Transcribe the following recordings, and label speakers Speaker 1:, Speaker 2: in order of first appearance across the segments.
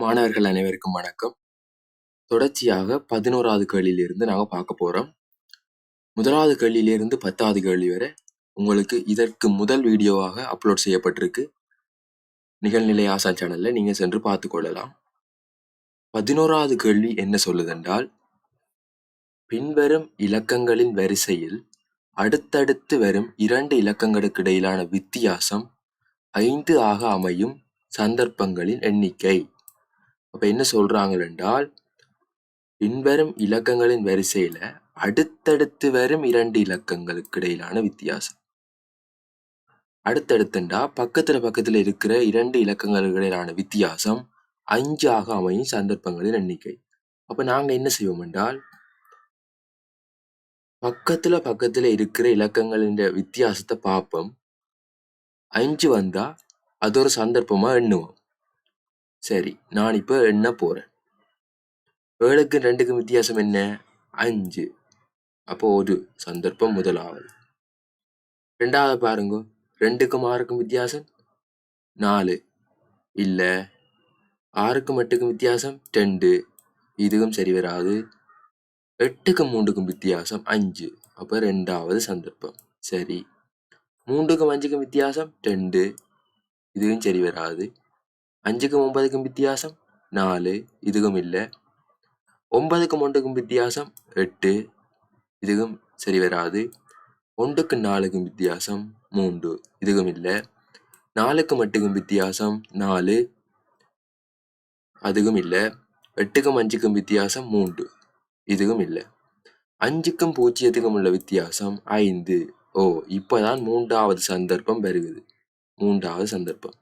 Speaker 1: மாணவர்கள் அனைவருக்கும் வணக்கம். தொடர்ச்சியாக பதினோராவது கேள்வியிலிருந்து நாங்கள் பார்க்க போகிறோம் முதலாவது கேள்வியிலிருந்து பத்தாவது கேள்வி வரை உங்களுக்கு இதற்கு முதல் வீடியோவாக அப்லோட் செய்யப்பட்டிருக்கு. நிகழ்நிலை ஆசான் சேனலில் நீங்கள் சென்று பார்த்து கொள்ளலாம். பதினோராவது கேள்வி என்ன சொல்லுதென்றால் பின்வரும் இலக்கங்களின் வரிசையில் அடுத்தடுத்து வரும் இரண்டு இலக்கங்களுக்கு இடையிலான வித்தியாசம் ஐந்து ஆக அமையும் சந்தர்ப்பங்களின் எண்ணிக்கை. அப்ப என்ன சொல்றாங்க என்றால் பின்வரும் இலக்கங்களின் வரிசையில அடுத்தடுத்து வரும் இரண்டு இலக்கங்களுக்கு இடையிலான வித்தியாசம். அடுத்தடுத்துண்டா பக்கத்துல பக்கத்துல இருக்கிற இரண்டு இலக்கங்களுக்கு இடையிலான வித்தியாசம் அஞ்சாக அமையும் சந்தர்ப்பங்களின் எண்ணிக்கை. அப்போ நாங்க என்ன செய்வோம் என்றால் பக்கத்துல பக்கத்துல இருக்கிற இலக்கங்களின் வித்தியாசத்தை பார்ப்போம். அஞ்சு வந்தால் அது ஒரு சந்தர்ப்பமா எண்ணுவோம். சரி நான் இப்போ எண்ண போறேன்? ஏழுக்கு ரெண்டுக்கும் வித்தியாசம் என்ன? அஞ்சு. அப்போ ஒரு சந்தர்ப்பம் முதலாவது. ரெண்டாவது பாருங்க ரெண்டுக்கும் ஆறுக்கும் வித்தியாசம்? நாலு. இல்லை ஆறுக்கும் எட்டுக்கும் வித்தியாசம்? ரெண்டு. இதுவும் சரி வராது. எட்டுக்கும் மூன்றுக்கும் வித்தியாசம்? அஞ்சு. அப்போ ரெண்டாவது சந்தர்ப்பம். சரி. மூன்றுக்கும் அஞ்சுக்கும் வித்தியாசம்? ரெண்டு. இதுவும் சரி வராது. அஞ்சுக்கும் ஒன்பதுக்கும் வித்தியாசம்? நாலு. இதுக்கும் இல்லை. ஒன்பதுக்கும் ஒன்றுக்கும் வித்தியாசம்? எட்டு. இதுக்கும் சரி வராது. ஒன்றுக்கு நாலுக்கும் வித்தியாசம்? மூன்று. இதுக்கும் இல்லை. நாலுக்கும் எட்டுக்கும் வித்தியாசம்? நாலு. அதுக்கும் இல்லை. எட்டுக்கும் அஞ்சுக்கும் வித்தியாசம்? மூன்று. இதுக்கும் இல்லை. அஞ்சுக்கும் பூஜ்ஜியத்துக்கும் உள்ள வித்தியாசம்? ஐந்து. ஓ இப்பதான் மூன்றாவது சந்தர்ப்பம் பெறுகுது மூன்றாவது சந்தர்ப்பம்.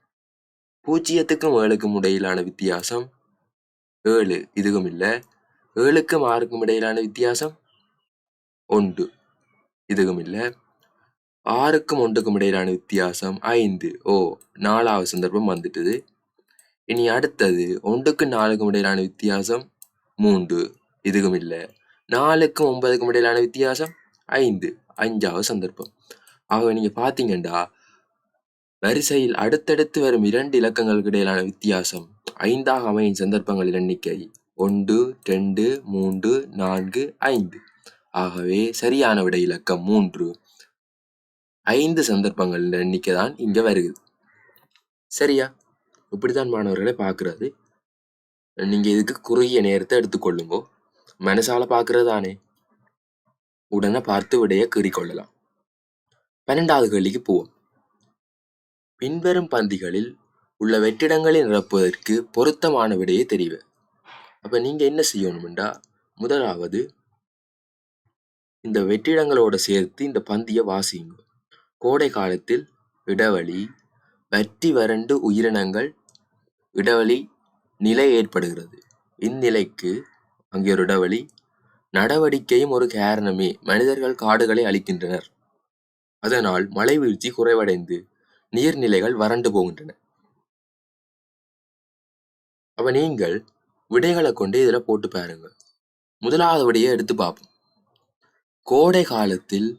Speaker 1: பூஜ்ஜியத்துக்கும் ஏழுக்கும் இடையிலான வித்தியாசம்? ஏழு. இதுவும் இல்லை. ஏழுக்கும் ஆறுக்கும் இடையிலான வித்தியாசம்? ஒன்று. இதுவும் இல்லை. ஆறுக்கும் ஒன்றுக்கும் இடையிலான வித்தியாசம்? ஐந்து. ஓ நாலாவது சந்தர்ப்பம் வந்துட்டது. இனி அடுத்தது ஒன்றுக்கும் நாலுக்கும் இடையிலான வித்தியாசம்? மூன்று. இதுவும் இல்லை. நாலுக்கும் ஒன்பதுக்கும் இடையிலான வித்தியாசம்? ஐந்து. அஞ்சாவது சந்தர்ப்பம். ஆக நீங்க பார்த்தீங்கண்டா வரிசையில் அடுத்தடுத்து வரும் இரண்டு இலக்கங்களுக்கு இடையிலான வித்தியாசம். ஐந்தாக அமையும் சந்தர்ப்பங்களின் எண்ணிக்கை ஒன்று ரெண்டு மூன்று நான்கு ஐந்து. ஆகவே சரியான விடை இலக்கம் மூன்று. ஐந்து சந்தர்ப்பங்களின் எண்ணிக்கை தான் இங்க வருகிறது சரியா? இப்படித்தான் மாணவர்களை பார்க்கறது. நீங்க இதுக்கு குறுகிய நேரத்தை எடுத்துக்கொள்ளுங்கோ மனசால பார்க்கறது தானே. உடனே பார்த்து விடைய கீறிக்கொள்ளலாம் பன்னெண்டாவது கேள்விக்கு போவோம். பின்வரும் பந்திகளில் உள்ள வெற்றிடங்களை நிரப்புவதற்கு பொருத்தமான விடையை தெரிவு. அப்போ நீங்க என்ன செய்யணும்டா? முதலாவது இந்த வெற்றிடங்களோட சேர்த்து இந்த பந்தியை வாசிங்க. கோடை காலத்தில் இடைவெளி வற்றி வறண்டு உயிரினங்கள் இடைவெளி நிலை ஏற்படுகிறது. இந்நிலைக்கு அங்கே ஒரு இடைவெளி நடவடிக்கையும் ஒரு காரணமே. மனிதர்கள் காடுகளை அளிக்கின்றனர் அதனால் மழை வீழ்ச்சி குறைவடைந்து நீர்நிலைகள் வறண்டு போகின்றன. அப்ப நீங்கள் விடைகளை கொண்டு இதுல போட்டு பாருங்க. முதலாவது விடையை எடுத்து பார்ப்போம். கோடை காலத்தில்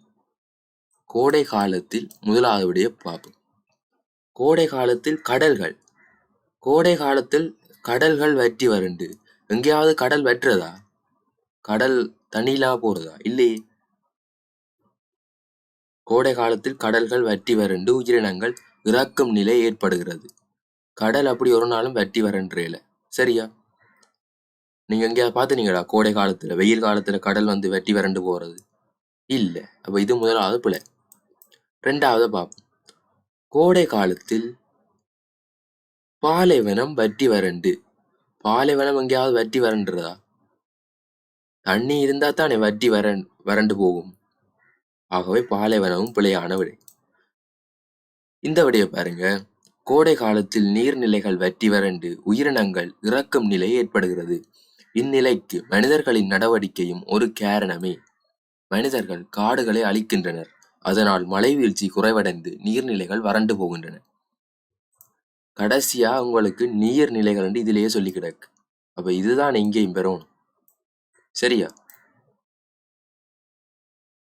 Speaker 1: கோடை காலத்தில் முதலாவது விடையை பார்ப்போம். கோடை காலத்தில் கடல்கள் கோடை காலத்தில் கடல்கள் வற்றி வறண்டு. எங்கேயாவது கடல் வற்றுறதா கடல் தண்ணியில்லாம போறதா? இல்லையே. கோடை காலத்தில் கடல்கள் வற்றி வறண்டு உயிரினங்கள் இறக்கும் நிலை ஏற்படுகிறது. கடல் அப்படி ஒரு நாளும் வற்றி வறன்றேல. சரியா? நீங்க எங்கேயாவது பார்த்துனீங்களா கோடை காலத்துல வெயில் காலத்துல கடல் வந்து வெட்டி வறண்டு போறது? இல்ல. அப்ப இது முதலாவது பிழை. ரெண்டாவது பார்ப்போம் கோடை காலத்தில் பாலைவனம் வட்டி வறண்டு. பாலைவனம் எங்கேயாவது வட்டி வறண்டுறதா தண்ணி இருந்தா தானே வட்டி வர வறண்டு போகும். ஆகவே பாலைவனமும் பிழையான விடை இந்த விடையை பாருங்க. கோடை காலத்தில் நீர்நிலைகள் வற்றி வறண்டு உயிரினங்கள் இறக்கும் நிலை ஏற்படுகிறது. இந்நிலைக்கு மனிதர்களின் நடவடிக்கையும் ஒரு காரணமே. மனிதர்கள் காடுகளை அழிக்கின்றனர். அதனால் மழை வீழ்ச்சி குறைவடைந்து நீர்நிலைகள் வறண்டு போகின்றன. கடைசியா உங்களுக்கு நீர்நிலைகள் இதிலேயே சொல்லி கிடக்கு. அப்ப இதுதான் எங்கேயும் பெறணும் சரியா?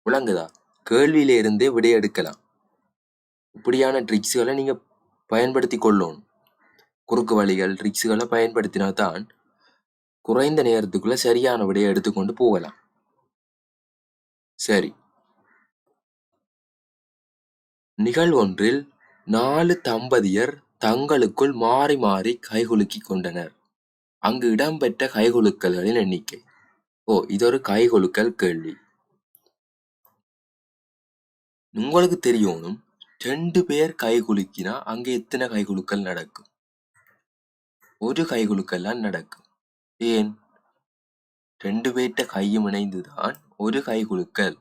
Speaker 1: விளங்குதா? கேள்வியில இருந்தே விடையெடுக்கலாம். இப்படியான ட்ரிக்ஸ்களை நீங்க பயன்படுத்தி கொள்ளணும். குறுக்கு வழிகள் ட்ரிக்ஸுகளை பயன்படுத்தினா தான் குறைந்த நேரத்துக்குள்ள சரியான விடையை எடுத்துக்கொண்டு போகலாம். சரி. நிகழ்வொன்றில் நாலு தம்பதியர் தங்களுக்குள் மாறி மாறி கைகுலுக்கி கொண்டனர். அங்கு இடம்பெற்ற கைகுலுக்கல்களின் எண்ணிக்கை. ஓ இது ஒரு கைகுலுக்கல் கேள்வி. உங்களுக்கு தெரியணும் ரெண்டு பேர் கை குலுக்கினா அங்க எத்தனை கை குலுக்கல் நடக்கும்? ஒரு கைகுலுக்கல் தான் நடக்கும். ஏன்? ரெண்டு பேர்ட்ட கையும் இணைந்துதான் ஒரு கை குலுக்கல்.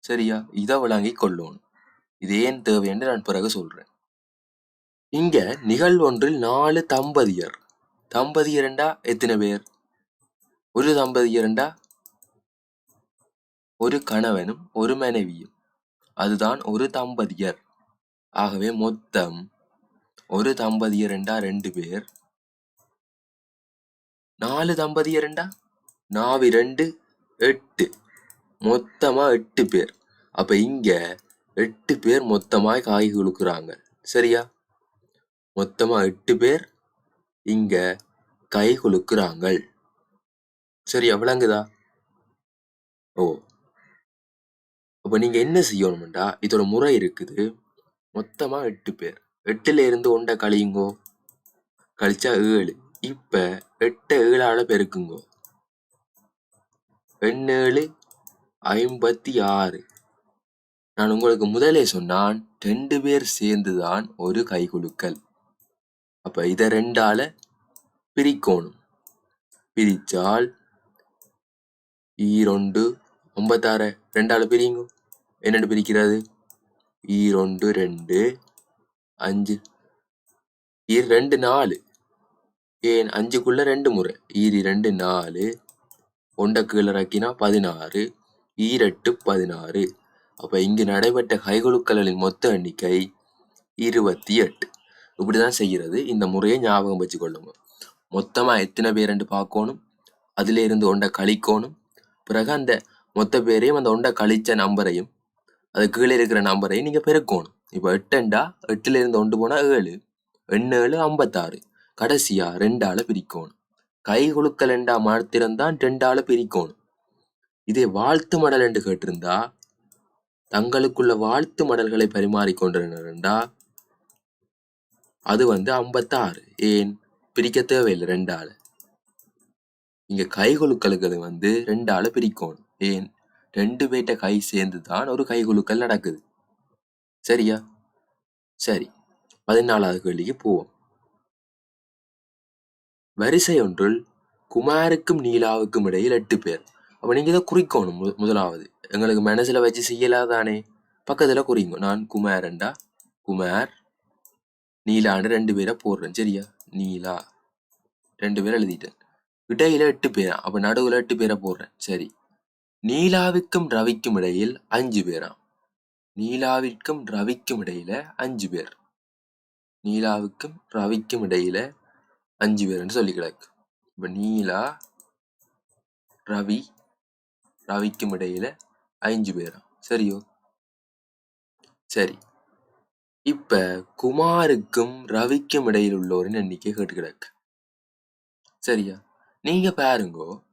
Speaker 1: சரியா? இதை விளங்கி கொள்ளணும் இது ஏன் தேவை என்று நான் பிறகு சொல்றேன். இங்க நிகழ்வொன்றில் நாலு தம்பதியர். தம்பதியர்ண்டா எத்தனை பேர்? ஒரு தம்பதியர்ண்டா? ஒரு கணவனும் ஒரு மனைவியும். அதுதான் ஒரு தம்பதியர். ஆகவே மொத்தம் ஒரு தம்பதியர்ண்டா ரெண்டு பேர். நாலு தம்பதியர்ண்டா நாவி ரெண்டு எட்டு. மொத்தமா எட்டு பேர். அப்ப இங்க எட்டு பேர் மொத்தமாய் காய் குலுக்குறாங்க. சரியா? மொத்தமா எட்டு பேர் இங்க கை குலுக்குறாங்கள். சரியா விளங்குதா ஓ அப்போ நீங்க என்ன செய்யணும்டா? இதோட முறை இருக்குது. மொத்தமா எட்டு பேர். எட்டுல இருந்து ஒன்றை கழியுங்கோ? கழிச்சா ஏழு. இப்ப எட்டை ஏழால பெருக்குங்கோ? எண்ணேழு ஐம்பத்தி ஆறு நான் உங்களுக்கு முதலே சொன்னான் ரெண்டு பேர் சேர்ந்துதான் ஒரு கைகுலுக்கல். அப்ப இத ரெண்டால பிரிக்கணும். பிரிச்சால் ஈரொண்டு ஐம்பத்தாறு ரெண்டால பிரியுங்க? என்னென்று பிரிக்கிறது? ஈரொண்டு ரெண்டு அஞ்சு. ஈர் ரெண்டு நாலு. ஏன் அஞ்சுக்குள்ள ரெண்டு முறை? ஈரி ரெண்டு நாலு. ஒண்டை கீழே ரக்கினா பதினாறு. ஈரெட்டு பதினாறு. அப்ப இங்கு நடைபெற்ற கைகுலுக்கல்களின் மொத்த எண்ணிக்கை இருபத்தி எட்டு. இப்படிதான் செய்கிறது. இந்த முறையை ஞாபகம் வச்சுக்கொள்ளுங்க. மொத்தமா எத்தனை பேருன்னு பார்க்கணும்? அதுல இருந்து ஒன்றை கழிக்கணும். பிறகு அந்த மொத்த பேரையும் அந்த ஒண்டை கழிச்ச நம்பரையும் அது கீழே இருக்கிற நம்பரை நீங்க பெருக்கணும். இப்போ எட்டுண்டா எட்டுலேருந்து ஒன்று போனா ஏழு எண்ணேழு ஐம்பத்தாறு. கடைசியா ரெண்டால் பிரிக்கணும். கை குழுக்கள் ரெண்டா மாத்திரம்தான் ரெண்டால் பிரிக்கணும். இதே வாழ்த்து மடல் என்று கேட்டிருந்தா தங்களுக்குள்ள வாழ்த்து மடல்களை பரிமாறிக்கொண்டிருந்தா அது வந்து ஐம்பத்தாறு. ஏன்? பிரிக்க தேவையில்லை ரெண்டால் இங்க கை குலுக்கல்களை வந்து ரெண்டால் பிரிக்கணும். ஏன்? ரெண்டு பேர்கிட்ட கை சேர்ந்து தான் ஒரு கைகுலுக்கல் நடக்குது. சரியா? சரி பதினாலாவது கேள்விக்கு போவோம். வரிசை ஒன்றில் குமாருக்கும் நீலாவுக்கும் இடையில் எட்டு பேர். அப்போ நீங்கள் இதை குறிக்கணும் மு- முதலாவது. எங்களுக்கு மனசில் வச்சு செய்யலாதானே? பக்கத்தில் குறிங்க. நான் குமாரண்டா குமார் நீலான்னு ரெண்டு பேரை போடுறேன். சரியா? நீலா. ரெண்டு பேரை எழுதிட்டேன். இடையில எட்டு பேரா. அப்போ நடுவில் எட்டு பேரை போடுறேன். சரி. நீலாவிற்கும் ரவிக்கும் இடையில் அஞ்சு பேராம் நீலாவிற்கும் ரவிக்கும் இடையில அஞ்சு பேர். நீலாவுக்கும் ரவிக்கும் இடையில அஞ்சு பேர்னு சொல்லி கிடக்கு. இப்ப நீலா ரவி ரவிக்கும் இடையில அஞ்சு பேராம் சரியோ? சரி. இப்ப குமாருக்கும் ரவிக்கும் இடையில் உள்ளோரின் எண்ணிக்கை கேட்டு கிடக்கு. சரியா? நீங்க பாருங்கோ.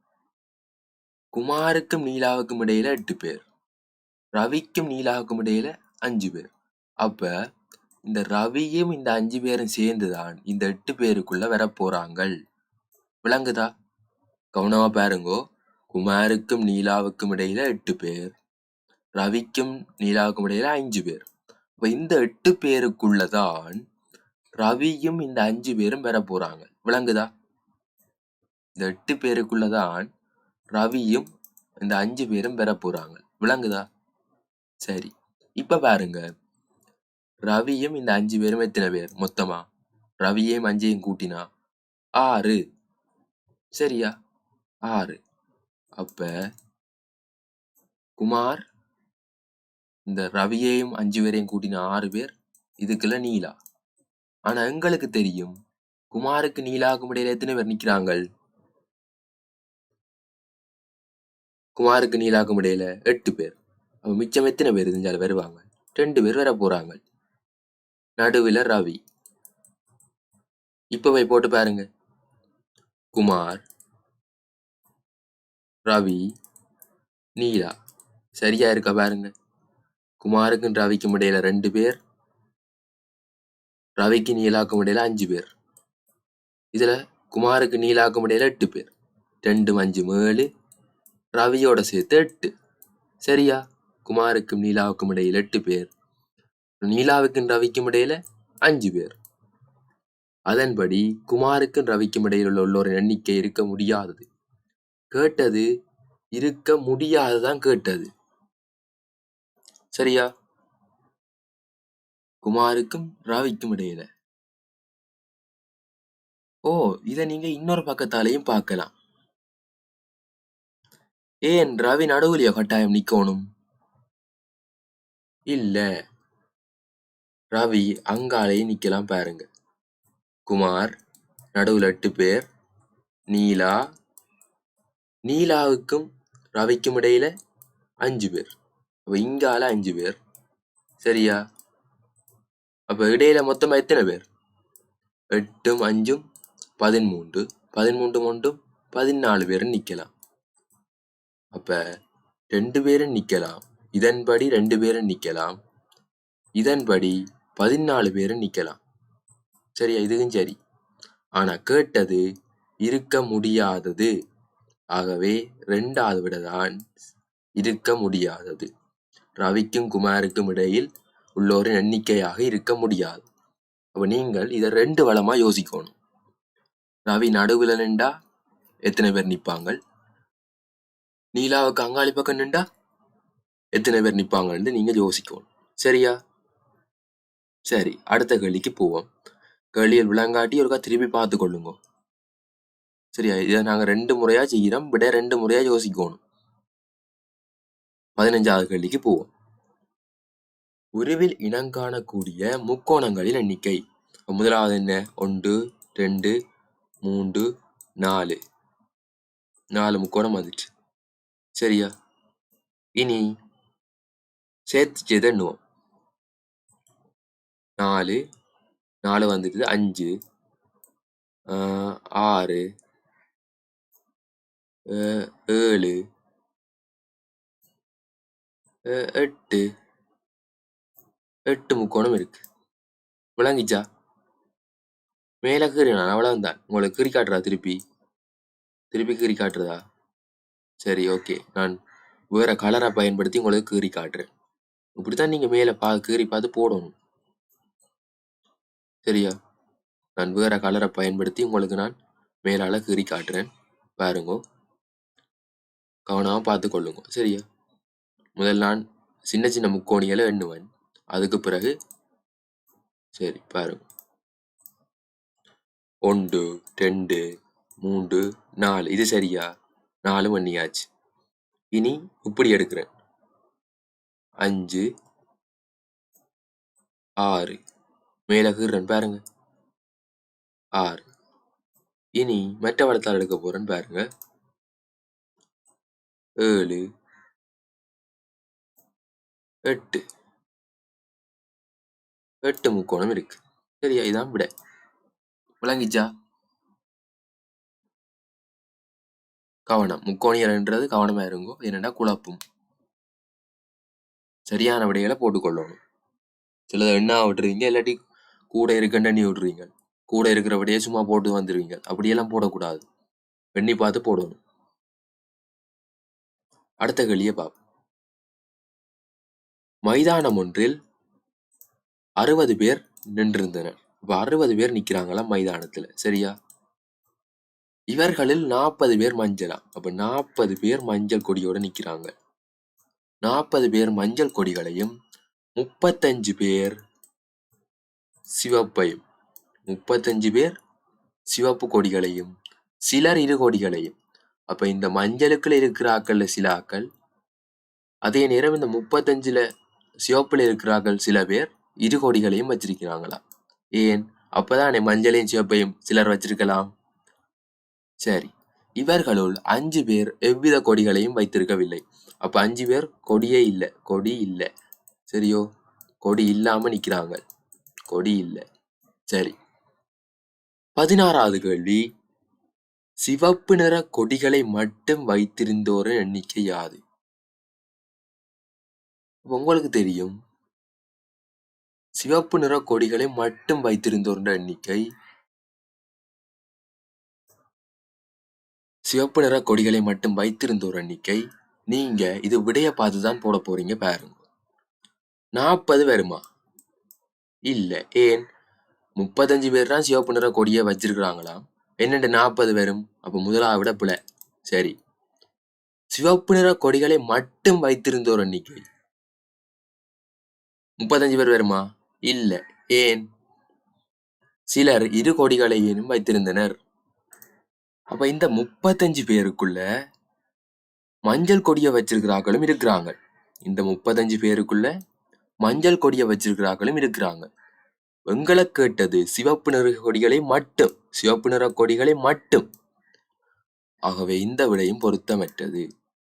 Speaker 1: குமாருக்கும் நீலாவுக்கும் இடையில எட்டு பேர். ரவிக்கும் நீலாவுக்கும் இடையில அஞ்சு பேர். அப்ப இந்த ரவியும் இந்த அஞ்சு பேரும் சேர்ந்துதான் இந்த எட்டு பேருக்குள்ள வர போறாங்கள். விளங்குதா? கவனமா பாருங்கோ. குமாருக்கும் நீலாவுக்கும் இடையில எட்டு பேர். ரவிக்கும் நீலாவுக்கும் இடையில அஞ்சு பேர். அப்ப இந்த எட்டு பேருக்குள்ளதான் ரவியும் இந்த அஞ்சு பேரும் பெற போறாங்க. விளங்குதா? இந்த எட்டு பேருக்குள்ளதான் ரவியும் இந்த அஞ்சு பேரும் பெற போறாங்க. விளங்குதா சரி. இப்ப பாருங்க. ரவியும் இந்த அஞ்சு பேரும் எத்தனை பேர்? மொத்தமா? ரவியையும் அஞ்சையும் கூட்டினா? ஆறு. சரியா? ஆறு. அப்ப குமார் இந்த ரவியையும் அஞ்சு பேரையும் கூட்டின ஆறு பேர்? இதுக்குள்ள நீலா. ஆனா எங்களுக்கு தெரியும். குமாருக்கு நீலாக்கும் இடையில எத்தனை பேர் நிக்கிறாங்கள்? குமாருக்கு நீலாக்கும் இடையில எட்டு பேர். அவங்க மிச்சம் எத்தனை பேர் இருந்தாலும் வருவாங்க? ரெண்டு பேர் வர போறாங்க. நடுவில் ரவி. இப்பவே போட்டு பாருங்க. குமார் ரவி நீலா. சரியா இருக்கா பாருங்க. குமாருக்கும் ரவிக்கும் இடையில ரெண்டு பேர். ரவிக்கு நீலாக்கும் இடையில அஞ்சு பேர். இதுல குமாருக்கு நீலாக்கும் இடையில எட்டு பேர். ரெண்டு அஞ்சு மேலு ரவியோட சேர்த்து எட்டு. சரியா? குமாருக்கும் நீலாவுக்கும் இடையில எட்டு பேர். நீலாவுக்கும் ரவிக்கும் இடையில அஞ்சு பேர். அதன்படி குமாருக்கும் ரவிக்கும் இடையில் உள்ள உள்ளோரின் எண்ணிக்கை இருக்க முடியாதது. கேட்டது இருக்க முடியாதுதான் கேட்டது. சரியா? குமாருக்கும் ரவிக்கும் இடையில. ஓ இதை நீங்க இன்னொரு பக்கத்தாலையும் பார்க்கலாம். ஏன் ரவி நடுவுலையோ கட்டாயம் நிக்கணும்? இல்ல. ரவி அங்காலையும் நிக்கலாம் பாருங்க. குமார் நடுவுல எட்டு பேர். நீலா. நீலாவுக்கும் ரவிக்கும் இடையில அஞ்சு பேர். அப்ப இங்கால அஞ்சு பேர். சரியா? அப்ப இடையில மொத்தமா எத்தனை பேர்? எட்டும் அஞ்சும் பதிமூன்று. பதிமூன்று ஒன்றும் பதினாலு பேரும் நிக்கலாம். அப்ப ரெண்டு பேரும் நிக்கலாம். இதன்படி ரெண்டு பேரும் நிக்கலாம். இதன்படி பதினாலு பேரும் நிக்கலாம். சரியா? இதுவும் சரி. ஆனா கேட்டது இருக்க முடியாதது. ஆகவே ரெண்டாவது விடதான் இருக்க முடியாதது. ரவிக்கும் குமாருக்கும் இடையில் உள்ளோரின் எண்ணிக்கையாக இருக்க முடியாது. அப்ப நீங்கள் இதை ரெண்டு வளமா யோசிக்கணும். ரவி நடுவில் நின்றா எத்தனை பேர் நிற்பாங்கள்? நீலாவுக்கு அங்காளி பக்கம் நின்றா? எத்தனை பேர் நிப்பாங்கன்னு நீங்க யோசிக்கணும். சரியா? சரி அடுத்த கேள்விக்கு போவோம். கேள்வியில் விளங்காட்டி ஒருக்கா திரும்பி பார்த்து கொள்ளுங்க. சரியா? இதை நாங்க ரெண்டு முறையா செய்கிறோம். விட ரெண்டு முறையா யோசிக்கணும். பதினஞ்சாவது கேள்விக்கு போவோம். உருவில் இனங்காணக்கூடிய முக்கோணங்களின் எண்ணிக்கை. முதலாவது என்ன? ஒன்று ரெண்டு மூன்று நாலு. நாலு முக்கோணம் வந்துச்சு. சரியா? இனி சேர்த்து செய்த எண்ணுவோம். நாலு நாலு வந்துட்டு அஞ்சு ஆஹ் ஆறு ஏழு எட்டு எட்டு முக்கோணம் இருக்கு. விளங்கிச்சா? மேலே கீறி நான் அவ்வளவுதான். உங்களுக்கு கீறி காட்டுறா திருப்பி. திருப்பி கீறி காட்டுறதா? சரி ஓகே நான் வேற கலரை பயன்படுத்தி உங்களுக்கு கீறி காட்டுறேன். இப்படி தான் நீங்கள் மேலே பா கீறி பார்த்து போடணும். சரியா? நான் வேற கலரை பயன்படுத்தி உங்களுக்கு நான் மேலால் கீறி காட்டுறேன். பாருங்க. கவனமாக பார்த்து கொள்ளுங்க. சரியா? முதல் நான் சின்ன சின்ன முக்கோணிகளை எண்ணுவேன். அதுக்கு பிறகு சரி பாருங்க. ஒன்று ரெண்டு மூன்று நாலு. இது சரியா? நாலு மணியாச்சு. இனி இப்படி எடுக்கிறேன். அஞ்சு. ஆறு. மேல கீறேன் பாருங்க. ஆறு. இனி மற்ற வளத்தால் எடுக்க போறேன் பாருங்க. ஏழு. எட்டு. எட்டு முக்கோணம் இருக்கு. சரியா? இதான் விட. விளங்கிச்சா? கவனம். முக்கோணியல்ன்றது கவனமா இருங்கோ என்னடா குழப்பும். சரியான விடைகளை போட்டுக்கொள்ளணும். சிலது எண்ணா விட்டுருவீங்க? இல்லாட்டி கூட இருக்குன்னு எண்ணி விட்டுருவீங்க. கூட இருக்கிற விடையே சும்மா போட்டு வந்துடுவீங்க அப்படியெல்லாம் போடக்கூடாது. எண்ணி பார்த்து போடணும். அடுத்த கேள்வியை பார்ப்போம். மைதானம் ஒன்றில் அறுபது பேர் நின்றிருந்தனர். இப்போ அறுபது பேர் நிற்கிறாங்களா மைதானத்துல? சரியா? இவர்களில் நாற்பது பேர் மஞ்சளா? அப்ப நாற்பது பேர் மஞ்சள் கொடியோட நிக்கிறாங்க. நாற்பது பேர் மஞ்சள் கொடிகளையும் முப்பத்தஞ்சு பேர் சிவப்பையும் முப்பத்தஞ்சு பேர் சிவப்பு கொடிகளையும் சிலர் இரு கொடிகளையும். அப்ப இந்த மஞ்சளுக்குள்ள இருக்கிற ஆக்கள்ல சில ஆக்கள் அதே நேரம் இந்த முப்பத்தஞ்சுல சிவப்புல இருக்கிறார்கள் சில பேர் இரு கொடிகளையும் வச்சிருக்கிறாங்களா? ஏன்? அப்பதானே மஞ்சளையும் சிவப்பையும் சிலர் வச்சிருக்கலாம். சரி. இவர்களுள் அஞ்சு பேர் எவ்வித கொடிகளையும் வைத்திருக்கவில்லை. அப்ப அஞ்சு பேர் கொடியே இல்லை கொடி இல்லை. சரியோ? கொடி இல்லாம நிக்கிறாங்க. கொடி இல்லை. சரி. பதினாறாவது கேள்வி. சிவப்பு நிற கொடிகளை மட்டும் வைத்திருந்தோரின் எண்ணிக்கை யாது? உங்களுக்கு தெரியும். சிவப்பு நிற கொடிகளை மட்டும் வைத்திருந்தோரின் எண்ணிக்கை சிவப்பு நிற கொடிகளை மட்டும் வைத்திருந்தோர் எண்ணிக்கை நீங்க இது விடைய பார்த்துதான் போட போறீங்க பாருங்க. நாற்பது வருமா இல்ல ஏன்? முப்பத்தஞ்சு பேர் தான் சிவப்பு நிற கொடியை வச்சிருக்கிறாங்களாம் என்னென்று நாற்பது பேரும்? அப்ப முதலாவிட புல. பிழை சரி. சிவப்பு நிற கொடிகளை மட்டும் வைத்திருந்தோர் எண்ணிக்கை முப்பத்தஞ்சு பேர் வருமா இல்ல ஏன்? சிலர் இரு கொடிகளையும் வைத்திருந்தனர். அப்ப இந்த முப்பத்தஞ்சு பேருக்குள்ள மஞ்சள் கொடியை வச்சிருக்கிறார்களும் இருக்கிறாங்க. இந்த முப்பத்தஞ்சு பேருக்குள்ள மஞ்சள் கொடியை வச்சிருக்கிறார்களும் இருக்கிறாங்க. எங்களை கேட்டது சிவப்பு நிற கொடிகளை மட்டும் சிவப்பு நிற கொடிகளை மட்டும். ஆகவே இந்த விடையும் பொருத்தமற்றது.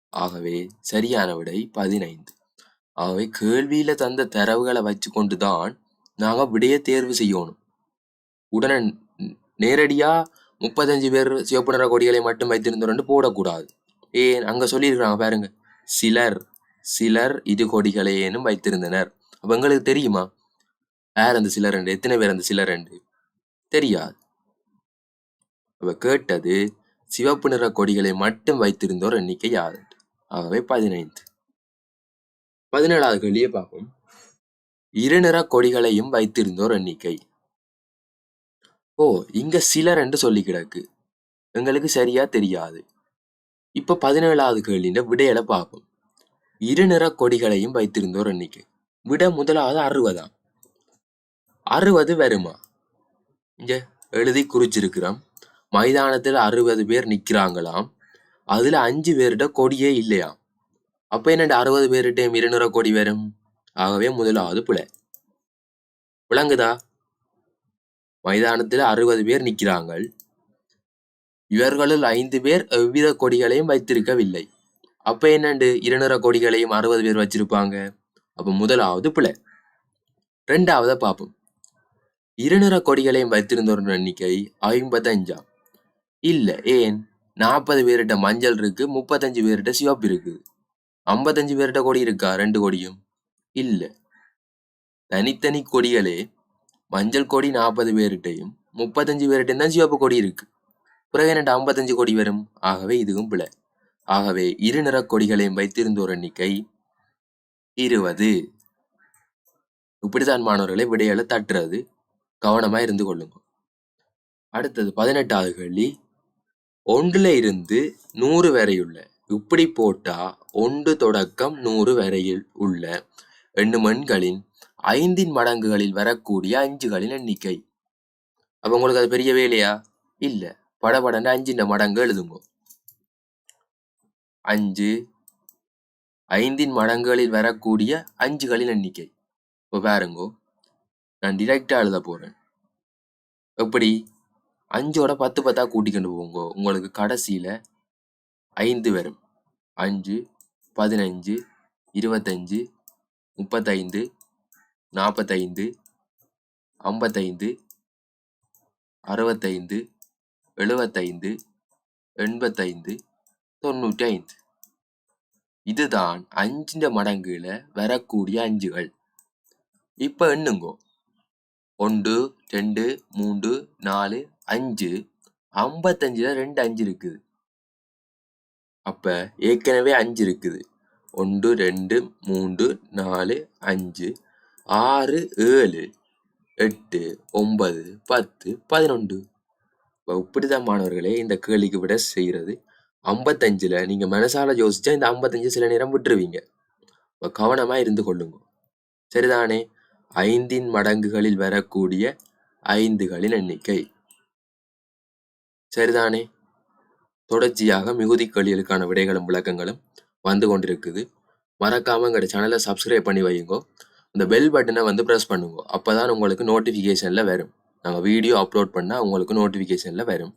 Speaker 1: ஆகவே சரியான விடை பதினைந்து. ஆகவே கேள்வியில தந்த தரவுகளை வச்சு கொண்டுதான் நாங்க விடையை தேர்வு செய்யணும். உடனே நேரடியா முப்பத்தஞ்சு பேர் சிவப்பு நிற கொடிகளை மட்டும் வைத்திருந்தோம் போடக்கூடாது. ஏன்? அங்க சொல்லியிருக்கிறாங்க பாருங்க. சிலர் சிலர் இரு கொடிகளையேனும் வைத்திருந்தனர். அப்போ எங்களுக்கு தெரியுமா? யார் அந்த சிலர் ரெண்டு? எத்தனை பேர் அந்த சிலர் ரெண்டு? தெரியாது. அவ கேட்டது சிவப்பு நிற கொடிகளை மட்டும் வைத்திருந்தோர் எண்ணிக்கை யாரு? ஆகவே பதினைந்து. பதினேழாவது கேள்வியை பார்ப்போம். இரு நிற கொடிகளையும் வைத்திருந்தோர் எண்ணிக்கை. ஓ இங்க சிலர் என்று சொல்லி கிடக்கு. எங்களுக்கு சரியா தெரியாது. இப்ப பதினேழாவது கேள்வியின் விடையில பார்ப்போம். இரு நிற கொடிகளையும் வைத்திருந்தோர் எண்ணிக்கை விட முதலாவது அறுபதாம் அறுபது வருமா? இங்க எழுதி குறிச்சிருக்கிறோம். மைதானத்துல அறுபது பேர் நிக்கிறாங்களாம். அதுல அஞ்சு பேர்கிட்ட கொடியே இல்லையாம். அப்ப என்னண்டு அறுபது பேர்கிட்ட இருநூறு கொடி வரும்? ஆகவே முதலாவது பிழை. விளங்குதா? மைதானத்துல அறுபது பேர் நிக்கிறாங்க இவர்களுள் ஐந்து பேர் எவ்வித கொடிகளையும் வைத்திருக்கவில்லை. அப்ப என்னண்டு? இருநூறு கொடிகளையும் அறுபது பேர் வச்சிருப்பாங்க. அப்ப முதலாவது பிழை. ரெண்டாவத பார்ப்போம் இருநூறு கொடிகளையும் வைத்திருந்தோர் எண்ணிக்கை ஐம்பத்தஞ்சாம். இல்ல ஏன்? நாற்பது பேர்கிட்ட மஞ்சள் இருக்கு முப்பத்தஞ்சு பேர்கிட்ட சிவப்பு இருக்கு. ஐம்பத்தஞ்சு பேர்கிட்ட கொடி இருக்கா? ரெண்டு கொடியும். இல்ல. தனித்தனி கொடிகளே மஞ்சள் கொடி நாற்பது பேர்கிட்டையும் முப்பத்தஞ்சு பேர்கிட்டையும் தான் சிவப்பு கொடி இருக்கு. பிறகு என்னட்டு ஐம்பத்தஞ்சு கொடி வரும்? ஆகவே இதுவும் பிழை. ஆகவே இரு நிற கொடிகளையும் வைத்திருந்தோர் எண்ணிக்கை இருபது. இப்படித்தான் மாணவர்களை விடையால தட்டுறது. கவனமா இருந்து கொள்ளுங்க அடுத்தது பதினெட்டாவது கேள்வி. ஒன்றுல இருந்து நூறு வரையுள்ள இப்படி போட்டா ஒன்று தொடக்கம் நூறு வரையில் உள்ள எண்ணும் எண்களின் ஐந்தின் மடங்குகளில் வரக்கூடிய அஞ்சுகளின் எண்ணிக்கை. அப்ப உங்களுக்கு அது பெரிய வேலையா? இல்ல. படபடன்னு அஞ்சின் மடங்கு எழுதுங்க. அஞ்சு. ஐந்தின் மடங்குகளில் வரக்கூடிய அஞ்சுகளின் எண்ணிக்கை. இப்போ பாருங்கோ. நான் டிரெக்டா எழுத போறேன். எப்படி? அஞ்சோட பத்து பத்தா கூட்டிக்கொண்டு போங்க. உங்களுக்கு கடைசியில ஐந்து வரும். அஞ்சு பதினஞ்சு இருபத்தஞ்சு முப்பத்தைந்து நாற்பத்தைந்து ஐம்பத்தைந்து அறுபத்தைந்து எழுபத்தைந்து எண்பத்தைந்து தொண்ணூற்றி ஐந்து இதுதான் அஞ்சின்ற மடங்குல வரக்கூடிய அஞ்சுகள் இப்ப எண்ணுங்கோ. ஒன்று ரெண்டு மூன்று நாலு அஞ்சு ஐம்பத்தஞ்சுல ரெண்டு அஞ்சு இருக்குது. அப்ப ஏற்கனவே அஞ்சு இருக்குது. ஒன்று ரெண்டு மூன்று நாலு அஞ்சு ஆறு ஏழு எட்டு ஒன்பது பத்து பதினொன்று. இப்படி தான் மாணவர்களே இந்த கேள்விக்கு விட செய்கிறது. ஐம்பத்தஞ்சில் நீங்க மனசால யோசிச்சா இந்த ஐம்பத்தஞ்சு சில நேரம் விட்டுருவீங்க. இப்போ இருந்து கொள்ளுங்க. சரிதானே? ஐந்தின் மடங்குகளில் வரக்கூடிய ஐந்துகளின் எண்ணிக்கை. சரிதானே? தொடர்ச்சியாக மிகுதி கேள்விகளுக்கான விடைகளும் விளக்கங்களும் வந்து கொண்டிருக்குது. மறக்காம எங்கள் சேனலை சப்ஸ்கிரைப் பண்ணி வையுங்கோ. இந்த பெல் பட்டனை வந்து ப்ரெஸ் பண்ணுங்க. அப்போ தான் உங்களுக்கு நோட்டிஃபிகேஷனில் வரும். நாங்கள் வீடியோ அப்லோட் பண்ணால் உங்களுக்கு நோட்டிஃபிகேஷனில் வரும்.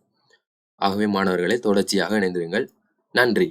Speaker 1: ஆகவே மாணவர்களை தொடர்ச்சியாக இணைந்திருங்கள். நன்றி.